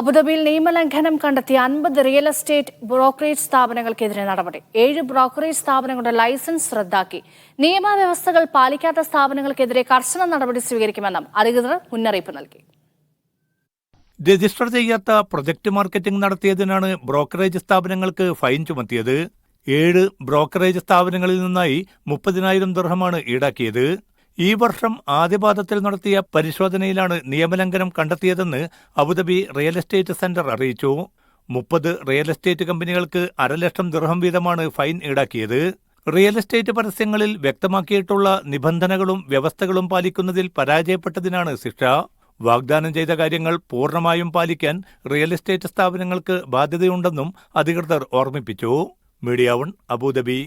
അബുദാബിയിൽ നിയമലംഘനം കണ്ടെത്തിയ അൻപത് റിയൽ എസ്റ്റേറ്റ് ബ്രോക്കറേജ് സ്ഥാപനങ്ങൾക്കെതിരെ നടപടി. ഏഴ് ബ്രോക്കറേജ് സ്ഥാപനങ്ങളുടെ ലൈസൻസ് റദ്ദാക്കി. നിയമവ്യവസ്ഥകൾ പാലിക്കാത്ത സ്ഥാപനങ്ങൾക്കെതിരെ കർശന നടപടി സ്വീകരിക്കുമെന്നും അധികൃതർ മുന്നറിയിപ്പ് നൽകി. രജിസ്റ്റർ ചെയ്യാത്ത പ്രൊജക്ട് മാർക്കറ്റിംഗ് നടത്തിയതിനാണ് ബ്രോക്കറേജ് സ്ഥാപനങ്ങൾക്ക് ഫൈൻ ചുമത്തിയത്. ഏഴ് ബ്രോക്കറേജ് സ്ഥാപനങ്ങളിൽ നിന്നായി മുപ്പതിനായിരം ദർഹമാണ് ഈടാക്കിയത്. ഈ വർഷം ആദ്യപാദത്തിൽ നടത്തിയ പരിശോധനയിലാണ് നിയമലംഘനം കണ്ടെത്തിയതെന്ന് Abu Dhabi real estate centre അറിയിച്ചു. മുപ്പത് റിയൽ എസ്റ്റേറ്റ് കമ്പനികൾക്ക് അരലക്ഷം ദൃഹം വീതമാണ് ഫൈൻ ഈടാക്കിയത്. റിയൽ എസ്റ്റേറ്റ് പരസ്യങ്ങളിൽ വ്യക്തമാക്കിയിട്ടുള്ള നിബന്ധനകളും വ്യവസ്ഥകളും പാലിക്കുന്നതിൽ പരാജയപ്പെട്ടതിനാണ് ശിക്ഷ. വാഗ്ദാനം ചെയ്ത കാര്യങ്ങൾ പൂർണമായും പാലിക്കാൻ റിയൽ എസ്റ്റേറ്റ് സ്ഥാപനങ്ങൾക്ക് ബാധ്യതയുണ്ടെന്നും അധികൃതർ ഓർമ്മിപ്പിച്ചു. Media One Abu Dhabi.